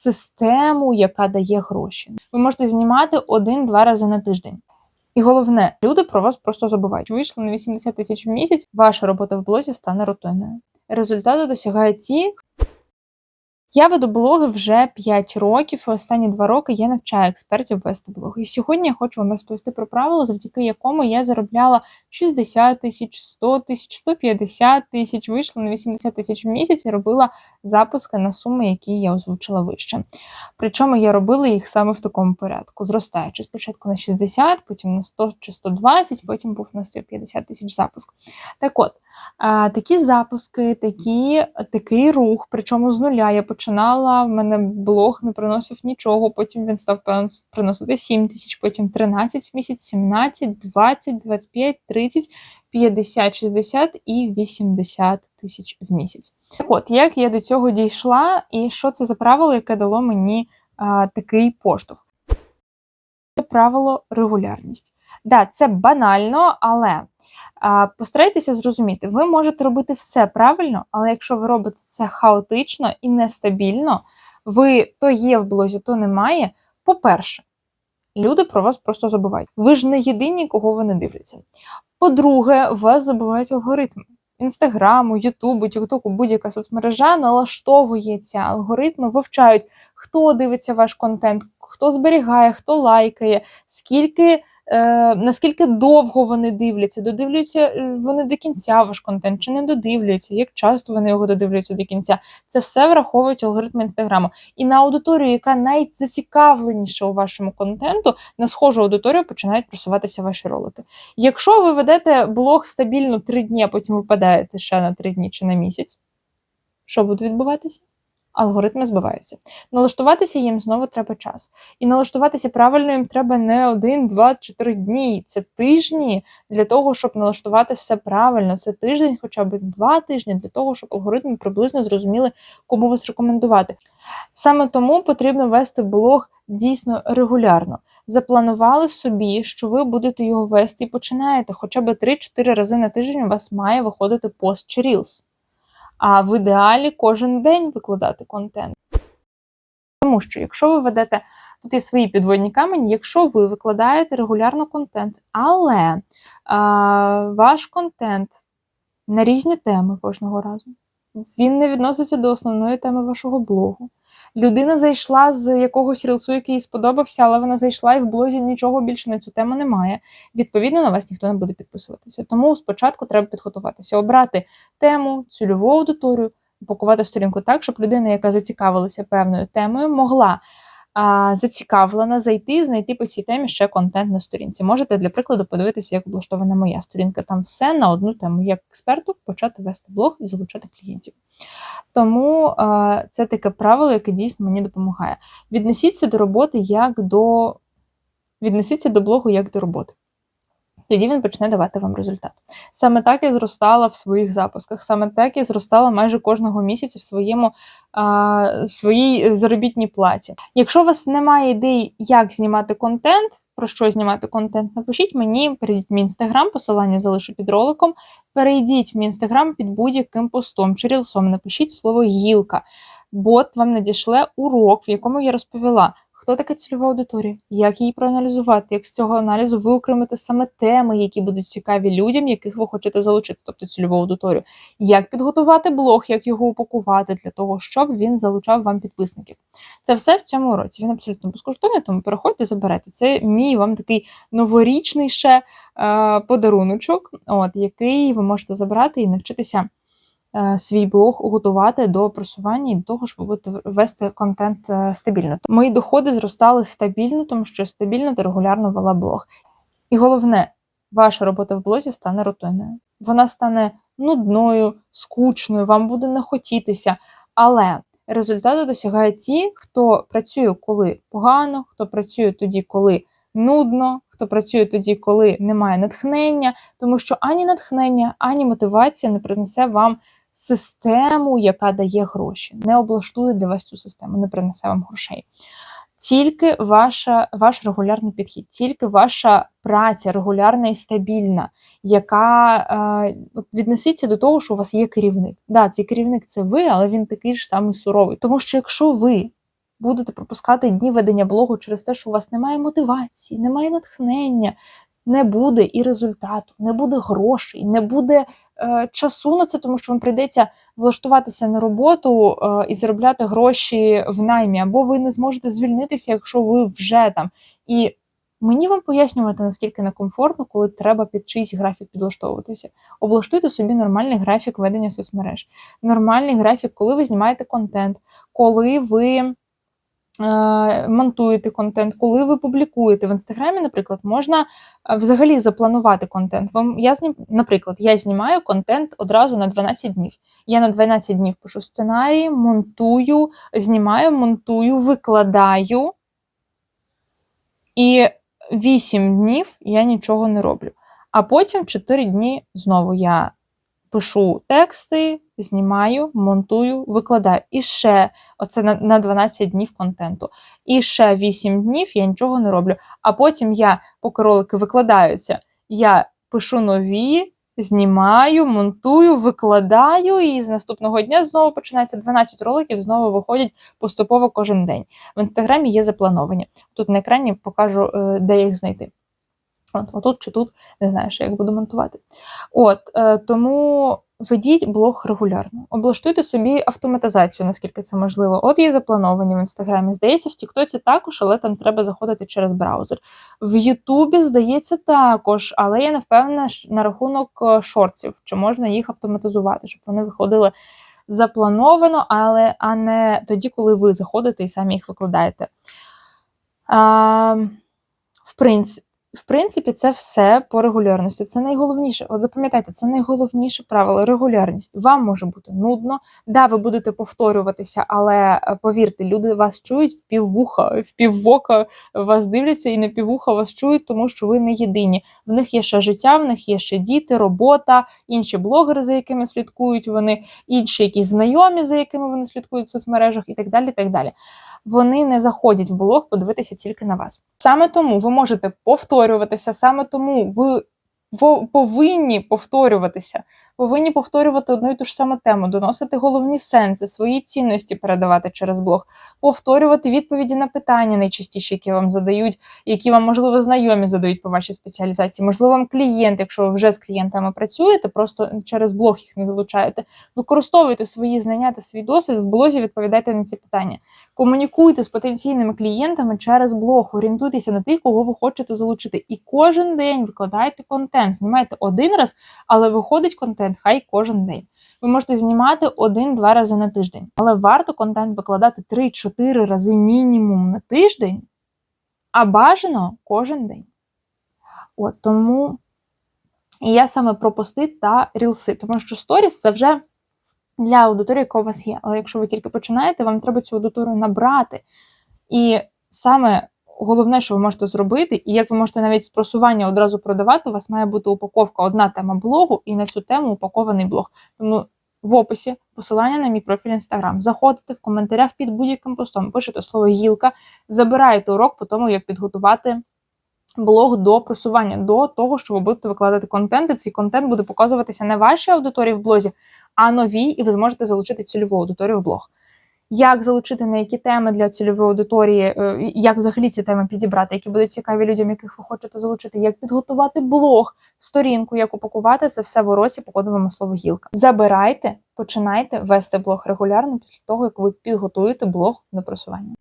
систему, яка дає гроші. Ви можете знімати один-два рази на тиждень. І головне, люди про вас просто забувають. Вийшли на 80 тисяч в місяць, ваша робота в блозі стане рутинною. Результати досягають ті. Я веду блоги вже 5 років, і останні 2 роки я навчаю експертів вести блоги. І сьогодні я хочу вам розповісти про правила, завдяки якому я заробляла 60 тисяч, 100 тисяч, 150 тисяч, вийшло на 80 тисяч в місяць і робила запуски на суми, які я озвучила вище. Причому я робила їх саме в такому порядку, зростаючи спочатку на 60, потім на 100 чи 120, потім був на 150 тисяч запуск. Так от, такі запуски, такі, такий рух, причому з нуля я починала, в мене блог не приносив нічого, потім він став приносити 7 тисяч, потім 13 в місяць, 17, 20, 25, 30, 50, 60 і 80 тисяч в місяць. Так от, як я до цього дійшла, і що це за правило, яке дало мені а, такий поштовх? Правило регулярність. Да, це банально, але а, постарайтеся зрозуміти, ви можете робити все правильно, але якщо ви робите це хаотично і нестабільно, ви то є в блозі, то немає. По-перше, люди про вас просто забувають. Ви ж не єдині, кого вони дивляться. По-друге, вас забувають алгоритми. Інстаграму, Ютубу, Тіктоку, будь-яка соцмережа налаштовує ці алгоритми, вивчають, хто дивиться ваш контент, хто зберігає, хто лайкає, скільки, е, наскільки довго вони дивляться, додивлюються е, вони до кінця ваш контент, чи не додивлюються, як часто вони його додивлюються до кінця. Це все враховують алгоритми інстаграму. І на аудиторію, яка найзацікавленіша у вашому контенту, на схожу аудиторію починають просуватися ваші ролики. Якщо ви ведете блог стабільно три дні, а потім випадаєте ще на три дні чи на місяць, що буде відбуватися? Алгоритми збиваються. Налаштуватися їм знову треба час. І налаштуватися правильно їм треба не один, два чи три дні. Це тижні для того, щоб налаштувати все правильно. Це тиждень, хоча б два тижні для того, щоб алгоритми приблизно зрозуміли, кому вас рекомендувати. Саме тому потрібно вести блог дійсно регулярно. Запланували собі, що ви будете його вести і починаєте. Хоча б 3-4 рази на тиждень у вас має виходити пост чи рілс. А в ідеалі кожен день викладати контент. Тому що, якщо ви ведете, тут є свої підводні камені, якщо ви викладаєте регулярно контент, але а, ваш контент на різні теми кожного разу, він не відноситься до основної теми вашого блогу. Людина зайшла з якогось рілсу, який їй сподобався, але вона зайшла і в блозі нічого більше на цю тему немає. Відповідно, на вас ніхто не буде підписуватися. Тому спочатку треба підготуватися, обрати тему, цільову аудиторію, упакувати сторінку так, щоб людина, яка зацікавилася певною темою, могла зацікавлена зайти, і знайти по цій темі ще контент на сторінці. Можете, для прикладу, подивитися, як облаштована моя сторінка. Там все на одну тему, як експерту почати вести блог і залучати клієнтів. Тому це таке правило, яке дійсно мені допомагає. Віднесіться до роботи як до віднесіться до блогу як до роботи. Тоді він почне давати вам результат. Саме так я зростала в своїх запусках, саме так я зростала майже кожного місяця в своєму а, своїй заробітній платі. Якщо у вас немає ідей, як знімати контент, про що знімати контент, напишіть мені, перейдіть в мій інстаграм, посилання залишу під роликом. Перейдіть в мій інстаграм під будь-яким постом чи рілсом, напишіть слово гілка. Бот вам надішле урок, в якому я розповіла. Хто така цільова аудиторія? Як її проаналізувати? Як з цього аналізу виокремити саме теми, які будуть цікаві людям, яких ви хочете залучити, тобто цільову аудиторію? Як підготувати блог, як його упакувати для того, щоб він залучав вам підписників? Це все в цьому році. Він абсолютно безкоштовний, тому переходьте, заберете. Це мій вам такий новорічний ще е, подаруночок, от який ви можете забрати і навчитися свій блог готувати до просування і до того, щоб вести контент е, стабільно. Мої доходи зростали стабільно, тому що стабільно та регулярно вела блог. І головне, ваша робота в блозі стане рутинною. Вона стане нудною, скучною, вам буде не хотітися. Але результати досягають ті, хто працює коли погано, хто працює тоді, коли нудно, хто працює тоді, коли немає натхнення, тому що ані натхнення, ані мотивація не принесе вам систему, яка дає гроші, не облаштує для вас цю систему, не принесе вам грошей. Тільки ваша, ваш регулярний підхід, тільки ваша праця регулярна і стабільна, яка е, от до того, що у вас є керівник. Да, цей керівник це ви, але він такий ж самий суровий. Тому що якщо ви будете пропускати дні ведення блогу через те, що у вас немає мотивації, немає натхнення, не буде і результату, не буде грошей, не буде е, часу на це, тому що вам прийдеться влаштуватися на роботу е, і заробляти гроші в наймі, або ви не зможете звільнитися, якщо ви вже там. І мені вам пояснювати, наскільки некомфортно, коли треба під чийсь графік підлаштовуватися. Облаштуйте собі нормальний графік ведення соцмереж, нормальний графік, коли ви знімаєте контент, коли ви. Е, Монтуєте контент, коли ви публікуєте в інстаграмі, наприклад, можна е, взагалі запланувати контент. Вам я знім, наприклад, я знімаю контент одразу на 12 днів. Я на 12 днів пишу сценарій, монтую, знімаю, монтую, викладаю. І 8 днів я нічого не роблю. А потім 4 дні знову я пишу тексти, знімаю, монтую, викладаю. І ще оце на, на 12 днів контенту. І ще 8 днів я нічого не роблю. А потім я, поки ролики викладаються, я пишу нові, знімаю, монтую, викладаю, і з наступного дня знову починається 12 роликів, знову виходять поступово кожен день. В інстаграмі є заплановані. Тут на екрані покажу, е, де їх знайти. От, отут чи тут, не знаю, що як буду монтувати. От, е, тому ведіть блог регулярно. Облаштуйте собі автоматизацію, наскільки це можливо. От є заплановані в інстаграмі. Здається, в Тіктоці також, але там треба заходити через браузер. В Ютубі, здається, також, але я не впевнена на рахунок е, шортів, чи можна їх автоматизувати, щоб вони виходили заплановано, але а не тоді, коли ви заходите і самі їх викладаєте. А, в принципі, в принципі, це все по регулярності. Це найголовніше. От запам'ятайте, це найголовніше правило регулярність. Вам може бути нудно. Да, ви будете повторюватися, але е, повірте, люди вас чують в піввуха, в піввока вас дивляться і на піввуха вас чують, тому що ви не єдині. В них є ще життя, в них є ще діти, робота, інші блогери, за якими слідкують вони, інші якісь знайомі, за якими вони слідкують в соцмережах, і так далі. Так далі вони не заходять в блог подивитися тільки на вас. Саме тому ви можете повторюватися, саме тому во- повинні повторюватися, повинні повторювати одну і ту ж саму тему, доносити головні сенси, свої цінності передавати через блог, повторювати відповіді на питання найчастіше, які вам задають, які вам, можливо, знайомі задають по вашій спеціалізації, можливо, вам клієнт, якщо ви вже з клієнтами працюєте, просто через блог їх не залучаєте. Використовуйте свої знання та свій досвід в блозі, відповідайте на ці питання. Комунікуйте з потенційними клієнтами через блог, орієнтуйтеся на тих, кого ви хочете залучити. І кожен день викладайте контент. Знімайте один раз, але виходить контент хай кожен день. Ви можете знімати один-два рази на тиждень, але варто контент викладати 3-4 рази мінімум на тиждень, а бажано кожен день. От тому я саме про пости та рілси, тому що сторіс це вже для аудиторії, яка у вас є. Але якщо ви тільки починаєте, вам треба цю аудиторію набрати. І саме головне, що ви можете зробити, і як ви можете навіть з просування одразу продавати, у вас має бути упаковка, одна тема блогу, і на цю тему упакований блог. Тому в описі посилання на мій профіль Інстаграм. Заходите в коментарях під будь-яким постом, пишете слово гілка, забираєте урок по тому, як підготувати. Блог до просування, до того, що ви будете викладати контент, і цей контент буде показуватися не вашій аудиторії в блозі, а новій, і ви зможете залучити цільову аудиторію в блог. Як залучити на які теми для цільової аудиторії, е, як взагалі ці теми підібрати, які будуть цікаві людям, яких ви хочете залучити, як підготувати блог, сторінку, як упакувати це все в уроці по кодовому слову гілка. Забирайте, починайте вести блог регулярно після того, як ви підготуєте блог до просування.